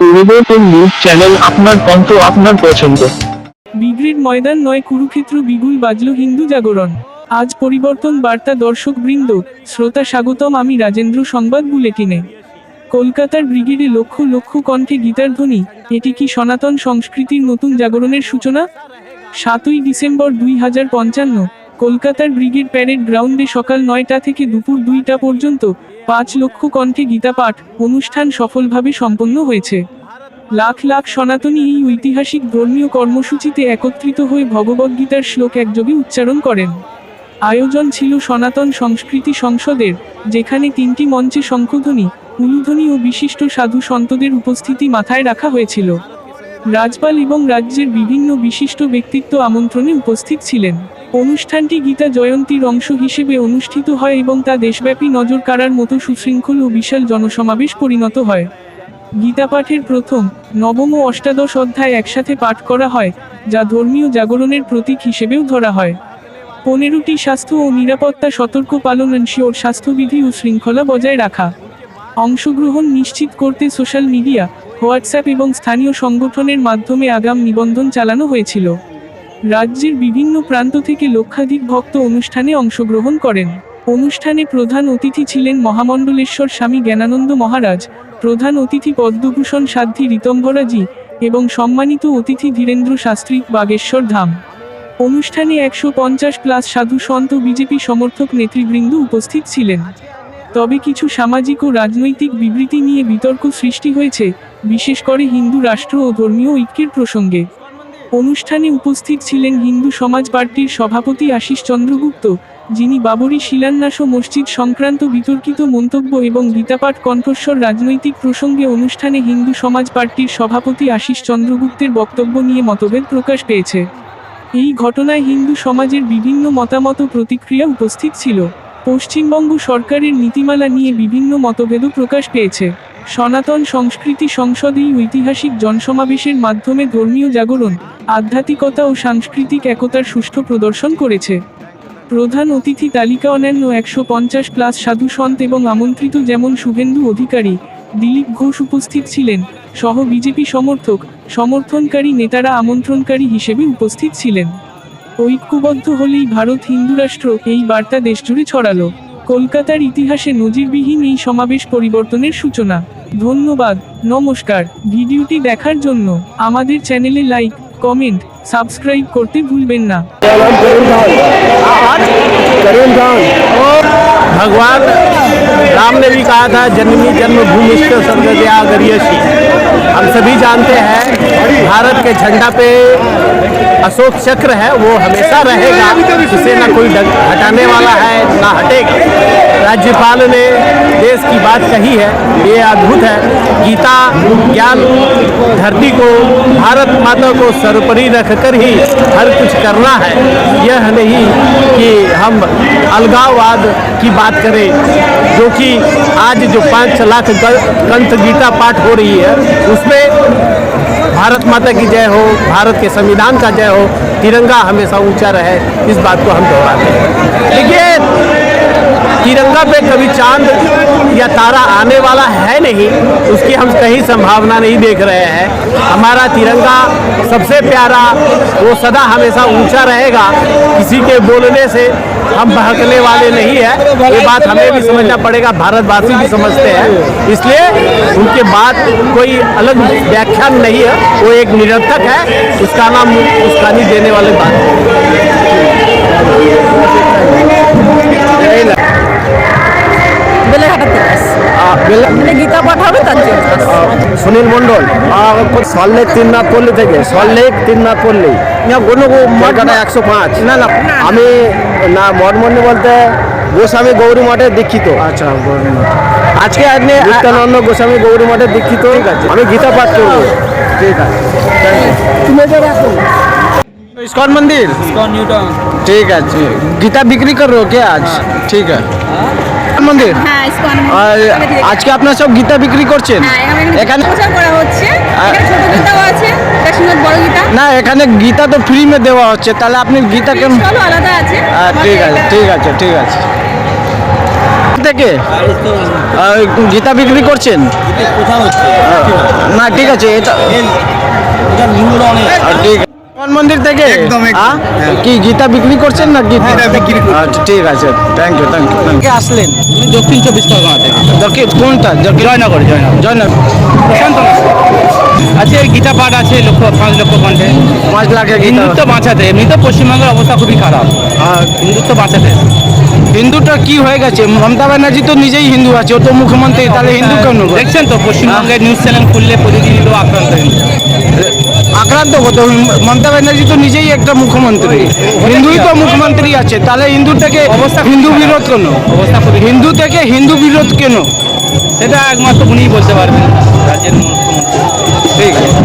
পরিবর্তন news channel আপনার কণ্ঠ আপনার পছন্দ। বিগ্রিড ময়দান নয়, কুরুক্ষেত্র বিগুল বাজল হিন্দু জাগরণ। আজ পরিবর্তন বার্তা দর্শক বৃন্দ শ্রোতা স্বাগতম আমি রাজেন্দ্র সংবাদ বুলেটিনে। কলকাতার ব্রিগেডে লক্ষ লক্ষ কণ্ঠে গীতার ধ্বনি, এটি কি সনাতন সংস্কৃতির নতুন জাগরণের সূচনা? সাতই ডিসেম্বর দুই হাজার পঞ্চান্ন, কলকাতার ব্রিগেড প্যারেড গ্রাউন্ডে সকাল নয়টা থেকে দুপুর দুইটা পর্যন্ত পাঁচ লক্ষ কণ্ঠে গীতা পাঠ অনুষ্ঠান সফলভাবে সম্পন্ন হয়েছে। লাখ লাখ সনাতনী এই ঐতিহাসিক ধর্মীয় কর্মসূচিতে একত্রিত হয়ে ভগবদ্গীতার শ্লোক একযোগে উচ্চারণ করেন। আয়োজন ছিল সনাতন সংস্কৃতি সংসদের, যেখানে তিনটি মঞ্চে শঙ্খধ্বনি উলুধ্বনি ও বিশিষ্ট সাধু সন্তদের উপস্থিতি মাথায় রাখা হয়েছিল। রাজপাল এবং রাজ্যের বিভিন্ন বিশিষ্ট ব্যক্তিত্ব আমন্ত্রণে উপস্থিত ছিলেন। অনুষ্ঠানটি গীতা জয়ন্তীর অংশ হিসেবে অনুষ্ঠিত হয় এবং তা দেশব্যাপী নজর কাড়ার মতো সুশৃঙ্খল ও বিশাল জনসমাবেশ পরিণত হয়। গীতা পাঠের প্রথম, নবম ও অষ্টাদশ অধ্যায় একসাথে পাঠ করা হয়, যা ধর্মীয় জাগরণের প্রতীক হিসেবেও ধরা হয়। পনেরোটি স্বাস্থ্য ও নিরাপত্তা সতর্ক পালন এনশিওর স্বাস্থ্যবিধি ও শৃঙ্খলা বজায় রাখা। অংশগ্রহণ নিশ্চিত করতে সোশ্যাল মিডিয়া, হোয়াটসঅ্যাপ এবং স্থানীয় সংগঠনের মাধ্যমে আগাম নিবন্ধন চালানো হয়েছিল। রাজ্যের বিভিন্ন প্রান্ত থেকে লক্ষাধিক ভক্ত অনুষ্ঠানে অংশগ্রহণ করেন। অনুষ্ঠানে প্রধান অতিথি ছিলেন মহামণ্ডলেশ্বর স্বামী জ্ঞানানন্দ মহারাজ, প্রধান অতিথি পদ্মভূষণ সাধ্বী রীতম্ভরাজি এবং সম্মানিত অতিথি ধীরেন্দ্র শাস্ত্রী বাগেশ্বর ধাম। অনুষ্ঠানে একশো পঞ্চাশ প্লাস সাধু সন্ত বিজেপি সমর্থক নেতৃবৃন্দ উপস্থিত ছিলেন। তবে কিছু সামাজিক ও রাজনৈতিক বিবৃতি নিয়ে বিতর্ক সৃষ্টি হয়েছে, বিশেষ করে হিন্দু রাষ্ট্র ও ধর্মীয় ঐক্যের প্রসঙ্গে। অনুষ্ঠানে উপস্থিত ছিলেন হিন্দু সমাজ পার্টির সভাপতি আশিস চন্দ্রগুপ্ত, যিনি বাবরি শিলান্যাস ও মসজিদ সংক্রান্ত বিতর্কিত মন্তব্য এবং গীতাপাঠ কণ্ঠস্বর রাজনৈতিক প্রসঙ্গে অনুষ্ঠানে হিন্দু সমাজ পার্টির সভাপতি আশিস চন্দ্রগুপ্তের বক্তব্য নিয়ে মতভেদ প্রকাশ পেয়েছে। এই ঘটনায় হিন্দু সমাজের বিভিন্ন মতামত প্রতিক্রিয়া উপস্থিত ছিল। পশ্চিমবঙ্গ সরকারের নীতিমালা নিয়ে বিভিন্ন মতভেদও প্রকাশ পেয়েছে। সনাতন সংস্কৃতি সংসদ এই ঐতিহাসিক জনসমাবেশের মাধ্যমে ধর্মীয় জাগরণ, আধ্যাত্মিকতা ও সাংস্কৃতিক একতার সুষ্ঠু প্রদর্শন করেছে। প্রধান অতিথি তালিকা অন্যান্য একশো পঞ্চাশ প্লাস সাধু সন্ত এবং আমন্ত্রিত যেমন শুভেন্দু অধিকারী, দিলীপ ঘোষ উপস্থিত ছিলেন, সহ বিজেপি সমর্থক, সমর্থনকারী নেতারা আমন্ত্রণকারী হিসেবে উপস্থিত ছিলেন। ঐক্যবদ্ধ হলেই ভারত হিন্দু রাষ্ট্র এই বার্তা দেশজুড়ে ছড়ালো। কলকাতার ইতিহাসে নজিরবিহীন এই সমাবেশ পরিবর্তনের সূচনা। ধন্যবাদ নমস্কার ভিডিওটি দেখার জন্য আমাদের চ্যানেলে লাইক কমেন্ট সাবস্ক্রাইব করতে ভুলবেন না। ভগবান राम ने भी कहा था जननी जन्मभूमि से स्वर्गदया गरियसी हम सभी जानते हैं, भारत के झंडा पे अशोक चक्र है, वो हमेशा रहेगा। इसे ना कोई हटाने वाला है, ना हटेगा। राज्यपाल ने देश की बात कही है, ये अद्भुत है। गीता, ज्ञान, धरती को भारत माता को सर्वोपरि रखकर ही हर कुछ करना है। यह नहीं कि हम अलगाववाद की बात करें, जो कि आज जो पाँच लाख कंठ गीता पाठ हो रही है, उसमें भारत माता की जय हो, भारत के संविधान का जय हो, तिरंगा हमेशा ऊँचा रहे, इस बात को हम दोहराते हैं। देखिए तिरंगा पे कभी चाँद या तारा आने वाला है नहीं, उसकी हम कहीं संभावना नहीं देख रहे हैं। हमारा तिरंगा सबसे प्यारा, वो सदा हमेशा ऊँचा रहेगा। किसी के बोलने से हम बहकने वाले नहीं है। ये बात हमें भी समझना पड़ेगा, भारतवासी भी समझते हैं। इसलिए उनके बात कोई अलग व्याख्यान नहीं है, वो एक निरर्थक है। उसका नाम उसकानी देने वाले बात है। বেলেঘাটা থেকে মানে গীতা পাঠ হবে তার জন্য সুনীল মন্ডল সল্লেক তিননাথ পল্লী থেকে সল্লেক তিননাথ পল্লী কোনো মঠটা একশো পাঁচ না না আমি না মঠমন্ডি বলতে গোস্বামী গৌরী মঠের দীক্ষিত আচ্ছা আজকে আপনি নিত্যানন্দ গোস্বামী গৌরী মঠের দীক্ষিত ঠিক আছে আমি গীতা পাঠ করবো ঠিক আছে তুমি इस्कॉन मंदिर इस्कॉन न्यूटन ठीक है गीता बिक्री कर रहे हो क्या आज ठीक है মন্দির? হ্যাঁ আর আজকে আপনারা সব গীতা বিক্রি করছেন? এখানে গীতা। না এখানে গীতা তো ফ্রি মে দেওয়া হচ্ছে তাহলে আপনি গীতা কেমন ঠিক আছে ঠিক আছে ঠিক আছে। থেকে গীতা বিক্রি করছেন? না ঠিক আছে এটা ঠিক কোন মন্দির থেকে? একদম। হ্যাঁ? কি গীতা বিক্রি করছেন না গীতা বিক্রি আচ্ছা ঠিক আছে থ্যাংক ইউ থ্যাংক ইউ কে আসলেন? দক্ষিণ চব্বিশ পরগনা থেকে। দক্ষিণ কোনটা? জয়নগর জয়নগর। জয়নগর। প্রশান্ত আজকে গীতা পাঠ আছে লক্ষ পাঁচ লক্ষ কণ্ঠে পাঁচ গীতা। হিন্দুত্ব বাঁচাতে এমনি তো পশ্চিমবঙ্গের অবস্থা খুবই খারাপ। আর? হিন্দুত্ব বাঁচাতে। হিন্দুটা কি হয়ে গেছে? মমতা ব্যানার্জি তো নিজেই হিন্দু আছে ও তো মুখ্যমন্ত্রী তাহলে হিন্দু কেন দেখছেন তো পশ্চিমবঙ্গের নিউজ চ্যানেল খুললে প্রতিদিনই তো আক্রান্ত হিন্দু। আক্রান্ত হতো মমতা ব্যানার্জি তো নিজেই একটা মুখ্যমন্ত্রী। হিন্দুই তো মুখ্যমন্ত্রী আছে তাহলে হিন্দু থেকে অবস্থা হিন্দু। বিরোধ কেন? অবস্থা হিন্দু থেকে হিন্দু বিরোধ কেন? সেটা একমাত্র উনিই বলতে পারবেন রাজ্যের মুখ্যমন্ত্রী। ঠিক আছে।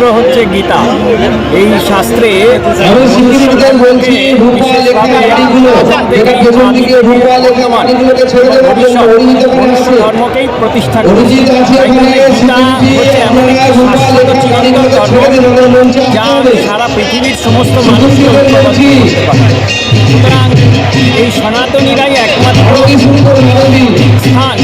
শাস্ত্র হচ্ছে গীতা। এই শাস্ত্রে ধর্মকেই প্রতিষ্ঠা যা সারা পৃথিবীর সমস্ত পারে সুতরাং এই সনাতনীরাই একমাত্র স্থান।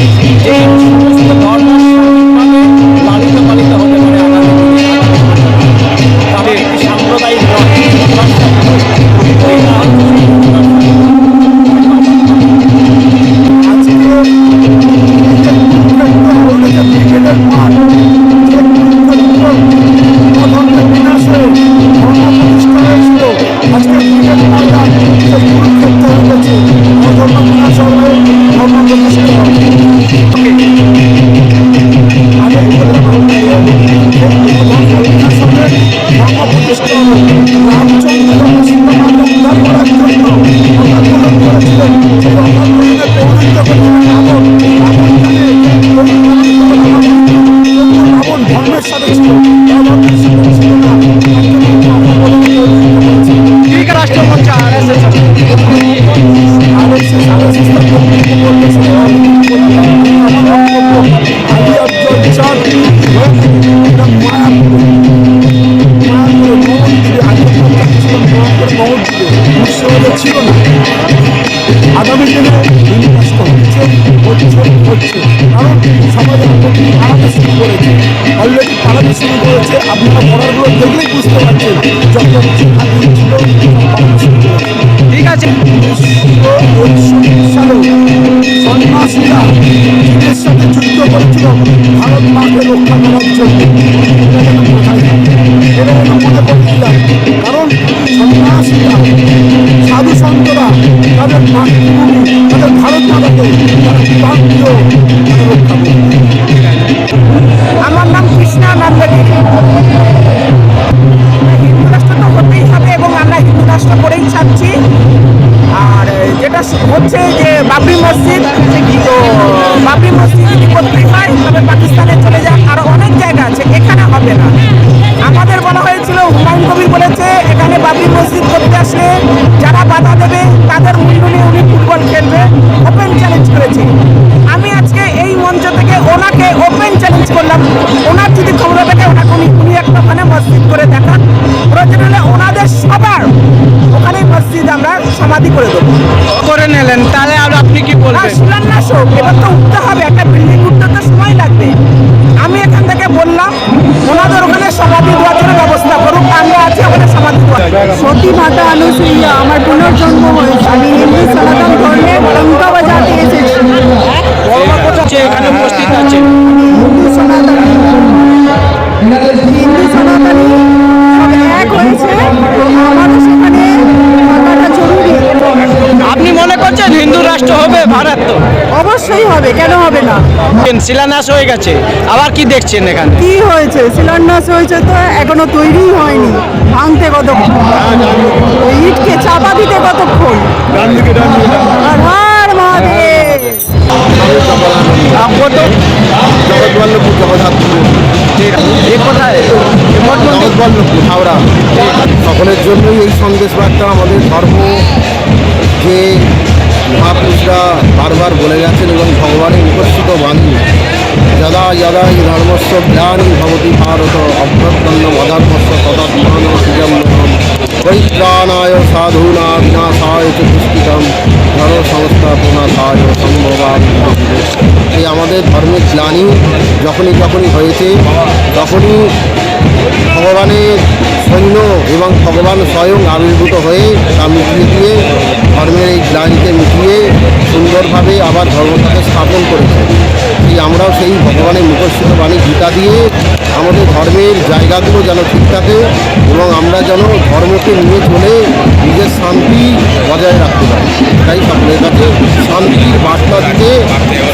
দেখলেই বুঝতে পারছেন করেছে ঠিক আছে। সন্ন্যাসীরা চীনের সাথে যুদ্ধ কারণ করে তাহলে আর আপনি কি বলবেন? শিলান্যাস হোক এবার তো উঠতে হবে একটা বিল্ডিং উঠতে তো সময় লাগবে। আমি এখান থেকে বললাম ওনাদের ওখানে সমাধি দেওয়ার জন্য ব্যবস্থা করুক আমরা আছি ওখানে সমাধি সতী মাতা অনুসূয়া আমার পুনর্জন্ম হয়েছে। আমি হিন্দু সনাতন ধর্মে লঙ্কা বাজাতে এসেছি শিলান্যাস হয়ে গেছে। আবার কি দেখছেন এখানে? কি হয়েছে? শিলান্যাস হয়েছে তো এখনও তৈরিই হয়নি। ভাঙতে কতক্ষণ? ওই ইটকে চাপা দিতে কতক্ষণ? আর মহাদেব! কত? জগৎবল্লভপুর জগৎবল্লভপুর হাওড়া। সকলের জন্যই এই সন্দেশ বার্তা আমাদের ধর্ম যে মহাপুরুষরা বারবার বলে গেছেন এবং ভগবানের উপস্থিত বাণী, যদা যদা ই ধর্মস্ব জ্ঞানী ভবতি ভারত অভ্যর্তন্য মদার্মস্ব তদাত্মানম পরিত্রাণায় সাধূনা বিনাশায় চ সংস্থাপনাথায় সম্ভবান এই আমাদের ধর্মের গ্লানি যখনই যখনই হয়েছে, তখনই ভগবানের সৈন্য এবং ভগবান স্বয়ং আবির্ভূত হয়ে মিটিয়ে দিয়ে ধর্মের এই গ্লানিকে মিটিয়ে সুন্দরভাবে আবার ধর্মটাকে স্থাপন করেছে। এই আমরাও সেই ভগবানের মুখস্থিত বাণী গীতা দিয়ে আমাদের ধর্মের জায়গাগুলো যেন ঠিক থাকে এবং আমরা যেন ধর্মকে নিয়ে চলে নিজের শান্তি বজায় রাখতে পারি। তাই সকলের কাছে শান্তির বার্তা দিতে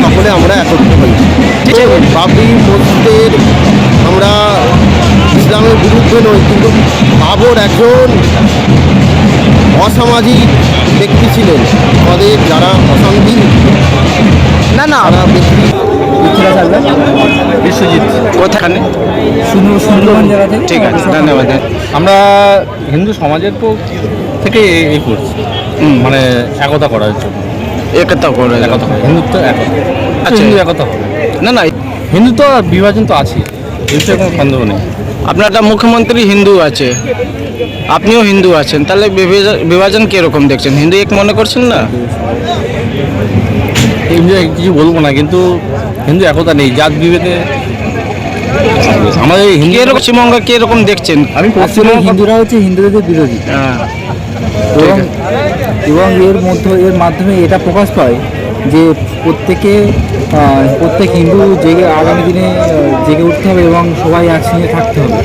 সকলে আমরা একত্রিত হয়েছি বাবরি মসজিদের আমরা ইসলামের বিরুদ্ধে নই, কিন্তু বাবর একজন অসামাজিক ব্যক্তি ছিলেন আমাদের যারা অশান্তি না না। তারা ব্যক্তি বিশ্বজিৎ কোথাখানে সুন্দরবন জেলা থেকে ঠিক আছে ধন্যবাদ। আমরা হিন্দু সমাজের পক্ষ থেকে এই করছি। মানে একতা করার জন্য। একতা করে একতা। হিন্দুত্ব একতা। আচ্ছা। হিন্দু একতা হবে। না না। হিন্দুত্ব বিভাজন তো আছে এই বিষয়ে কোনো সন্দেহ নেই। আপনার একটা মুখ্যমন্ত্রী হিন্দু আছে। আপনিও হিন্দু আছেন তাহলে বিভাজন- কীরকম দেখছেন? হিন্দু এক মনে করছেন না? বিষয়ে কিছু বলব না কিন্তু হিন্দু একতা নেই জাত বিভেদে আমাদের হিন্দু কীরকম পশ্চিমবঙ্গ কীরকম দেখছেন? আমি পশ্চিমবঙ্গ হিন্দুরা হচ্ছে হিন্দুদের বিরোধী। হ্যাঁ। এবং এবং এর মধ্যে এর মাধ্যমে এটা প্রকাশ পায় যে প্রত্যেকে প্রত্যেক হিন্দু জেগে আগামী দিনে জেগে উঠতে হবে এবং সবাই একসঙ্গে থাকতে হবে।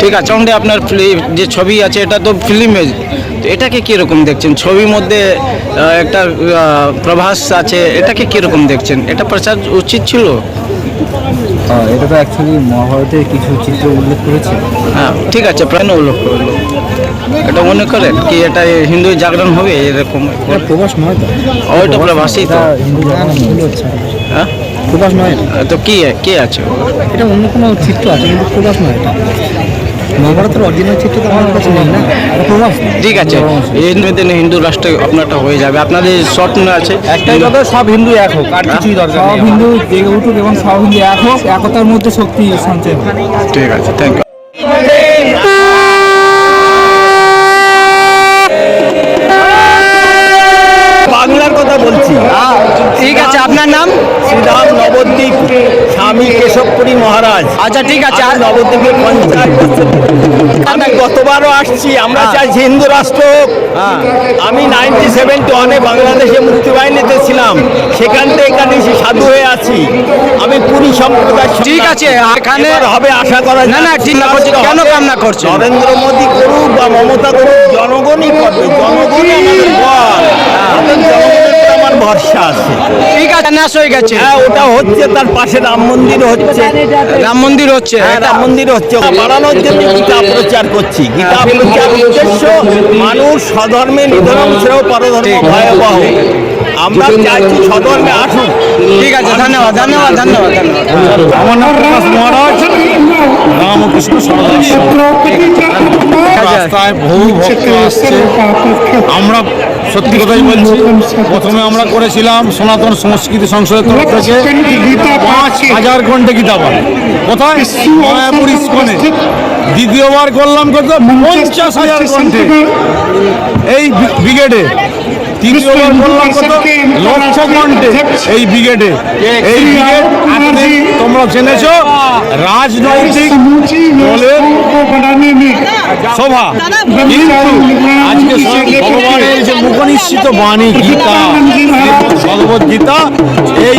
ঠিক আছে ওখানে আপনার ফিল্ম যে ছবি আছে এটা তো ফিল্মে তো এটাকে কীরকম দেখছেন? ছবির মধ্যে একটা প্রভাস আছে এটাকে কীরকম দেখছেন? এটা প্রচার উচিত ছিল? এটা তো অ্যাকচুয়ালি মহাভারতের কিছু চিত্র উল্লেখ করেছে। হ্যাঁ ঠিক আছে প্রাণ উল্লেখ করল এটা মনে করেন কি এটা হিন্দু জাগরণ হবে এরকম? এটা প্রকাশ নয় তো? ওইটা প্রভাসই তো। হিন্দু জাগরণ হচ্ছে। প্রকাশ নয়? তো কি কে আছে? এটা অন্য কোনো চিত্র আছে কিন্তু প্রকাশ নয় এটা। মহাভারতের অরিজিনাল চিত্র তো আমার কাছে নেই না। এটা ঠিক আছে। হিন্দু দিনে হিন্দু রাষ্ট্র আপনারটা হয়ে যাবে। আপনাদের স্বপ্ন আছে। একটাই কথা সব হিন্দু এক হোক আর কিছুই দরকার সব হিন্দু জেগে উঠুক এবং সব হিন্দু এক হোক একতার মধ্যে শক্তি সঞ্চয় হোক। ঠিক আছে থ্যাংক ইউ বাংলার কথা বলছি। ঠিক আছে আপনার নাম? শ্রীরাম স্বামী কেশবপুরী মহারাজ। আচ্ছা ঠিক আছে আর পঞ্চায়েত আমি গতবারও আসছি আমরা চাইছি হিন্দু রাষ্ট্র হোক। আমি নাইনটি সেভেন্টি ওয়ানে বাংলাদেশে মুক্তিবাহিনীতে ছিলাম। সেখান থেকে এখানে এসে সাধু হয়ে আছি। আমি পুরী সম্প্রদায় ঠিক আছে এখানে হবে আশা করা না, না। ঠিক না, বলছি, কেন কামনা করছেন? নরেন্দ্র মোদী করুক বা মমতা করুক জনগণই করবে। জনগণই আমাদের বল। ভরসা আছে। ঠিক আছে নাশ হয়ে গেছে। হ্যাঁ ওটা হচ্ছে তার পাশে রাম মন্দির হচ্ছে। রাম মন্দির হচ্ছে হ্যাঁ রাম মন্দির হচ্ছে। বাড়ানোর জন্য গীতা প্রচার করছি। গীতা প্রচার উদ্দেশ্য মানুষ স্বধর্মে নিধর্ম শ্রেয় পরধর্ম ভয়াবহ। আমরা চাইছি স্বধর্মে আসুক ঠিক আছে ধন্যবাদ ধন্যবাদ ধন্যবাদ আমার নাম প্রকাশ মহারাজ। রামকৃষ্ণ রাস্তায় বহু ভক্ত আসছে। আমরা সত্যি কথাই বলছি, প্রথমে আমরা করেছিলাম সনাতন সংস্কৃতি সংসদের তরফ থেকে পাঁচ হাজার ঘণ্টা গীতা পাঠ। কোথায়? দ্বিতীয়বার করলাম কত? পঞ্চাশ হাজার ঘন্টে। এই ব্রিগেডে। এই ব্রিগেডে এই ব্রিগেড তোমরা জেনেছো? রাজনৈতিক দলের সভা। আজকে ভগবানের যে মুখনিশ্চিত বাণী গীতা ভগবত গীতা এই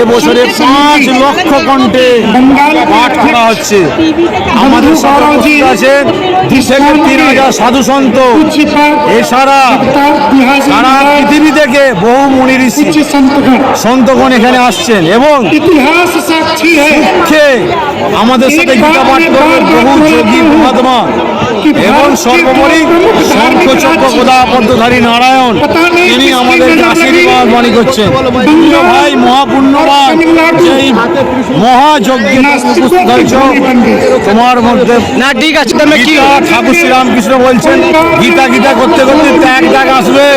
এবছরে পাঁচ লক্ষ কণ্ঠে পাঠ করা হচ্ছে। আমাদের সাথে আছে থেকে তিন হাজার সাধু সন্ত। এছাড়া সারা পৃথিবী থেকে বহু মুনি ঋষি সন্তগণ এখানে আসছেন এবং আমাদের সাথে গীতা পাঠ করবেন বহু যোগী মহাত্মা। এবং সর্বোপরি শঙ্খচক্র গদাপদ্মধারী নারায়ণ তিনি আমাদের আশীর্বাদ বাণী করছেন। ভাই মহাপুণ্যবান যেই মহাযজ্ঞে উপস্থিত হয়েছ তোমার মধ্যে না ঠিক আছে তবে কি? ঠাকুর শ্রীরামকৃষ্ণ বলছেন গীতা গীতা করতে করতে ত্যাগ ত্যাগ আসবে।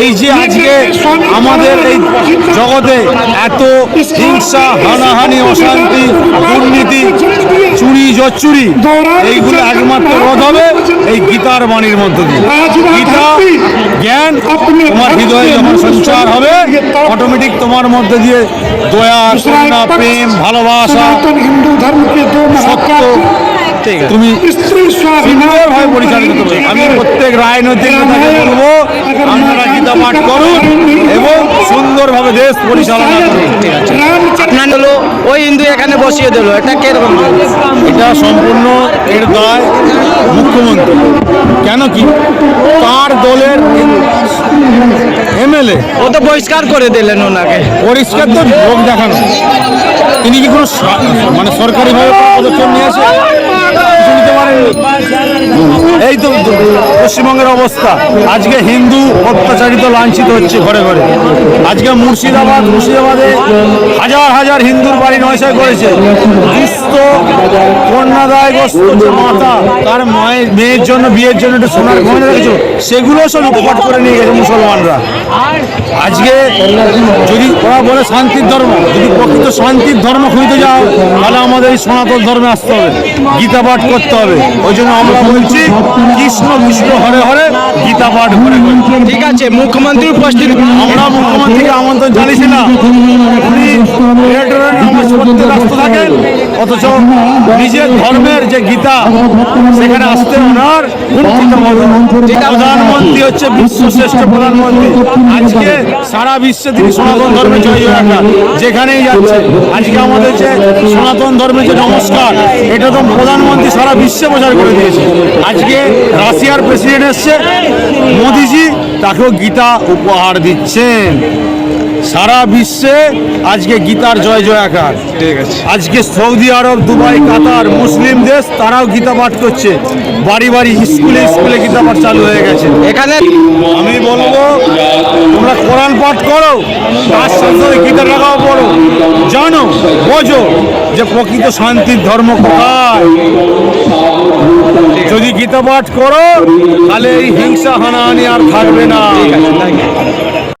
এই যে আজকে আমাদের এই জগতে এত হিংসা হানাহানি অশান্তি দুর্নীতি চুরি জচুরি এইগুলো একমাত্র রদ হবে এই গীতার বাণীর মধ্য দিয়ে। গীতা জ্ঞান তোমার হৃদয়ে যখন সঞ্চার হবে অটোমেটিক তোমার মধ্যে দিয়ে দয়া করুণা প্রেম ভালোবাসা হিন্দু সত্য তুমি পরিচালিত আমি প্রত্যেক রাজনৈতিক নেতাকে বলব আপনারা গীতা পাঠ করুন এবং সুন্দরভাবে দেশ পরিচালনা করুন। আপনার হলো ওই হিন্দু এখানে বসিয়ে দিল এটা কীরকম এটা সম্পূর্ণ এর দায় মুখ্যমন্ত্রী। কেন কি? তার দলের এমএলএ। ও তো বহিষ্কার করে দিলেন ওনাকে। পরিষ্কার তো ভোগ দেখানো। তিনি কি কোনো মানে সরকারিভাবে পদক্ষেপ নিতে পারেননি? এই তো পশ্চিমবঙ্গের অবস্থা। আজকে হিন্দু অত্যাচারিত লাঞ্ছিত হচ্ছে ঘরে ঘরে। আজকে মুর্শিদাবাদ, মুর্শিদাবাদে হাজার হাজার হিন্দুর বাড়ি নয়সায় করেছে। মাতা, তার মায়ের, মেয়ের জন্য, বিয়ের জন্য একটু সোনার গয়না রেখেছিল সেগুলো সব লুটপাট করে নিয়ে গেছে মুসলমানরা। আজকে যদি ওরা বলে শান্তির ধর্ম, যদি প্রকৃত শান্তির ধর্ম খুঁজতে যাও, তাহলে আমাদের এই সনাতন ধর্মে আসতে হবে। গীতা পাঠ করতে হবে। ওই জন্য আমরা বলছি, কৃষ্ণ কৃষ্ণ হরে হরে গীতা পাঠ করে। ঠিক আছে, মুখ্যমন্ত্রী উপস্থিত। আমরা মুখ্যমন্ত্রীকে আমন্ত্রণ ব্যস্ত থাকেন, অথচ নিজের ধর্মের যে গীতা, সেখানে আসতে ওনার প্রধানমন্ত্রী হচ্ছে বিশ্বশ্রেষ্ঠ প্রধানমন্ত্রী। আজকে সারা বিশ্বে তিনি সনাতন ধর্মে জয় জয়কার, যেখানেই যাচ্ছে। আজকে আমাদের যে সনাতন ধর্মের যে নমস্কার, এটা তো প্রধানমন্ত্রী সারা বিশ্বে প্রচার করে দিয়েছে। আজকে রাশিয়ার প্রেসিডেন্ট এসছে। মোদিজি তাকেও গীতা উপহার দিচ্ছেন। সারা বিশ্বে আজকে গীতার জয় জয়াকার। ঠিক আছে। আজকে সৌদি আরব দুবাই কাতার মুসলিম দেশ তারাও গীতা পাঠ করছে। বাড়ি বাড়ি স্কুলে স্কুলে গীতা পাঠ চালু হয়ে গেছে। এখানে আমি বলব তোমরা কোরআন পাঠ করো তার সাথে সাথে গীতা টাকাও পড়ো। জানো বোঝো যে প্রকৃত শান্তির ধর্ম কোথায়। যদি গীতা পাঠ করো তাহলে এই হিংসা হানাহানি আর থাকবে না।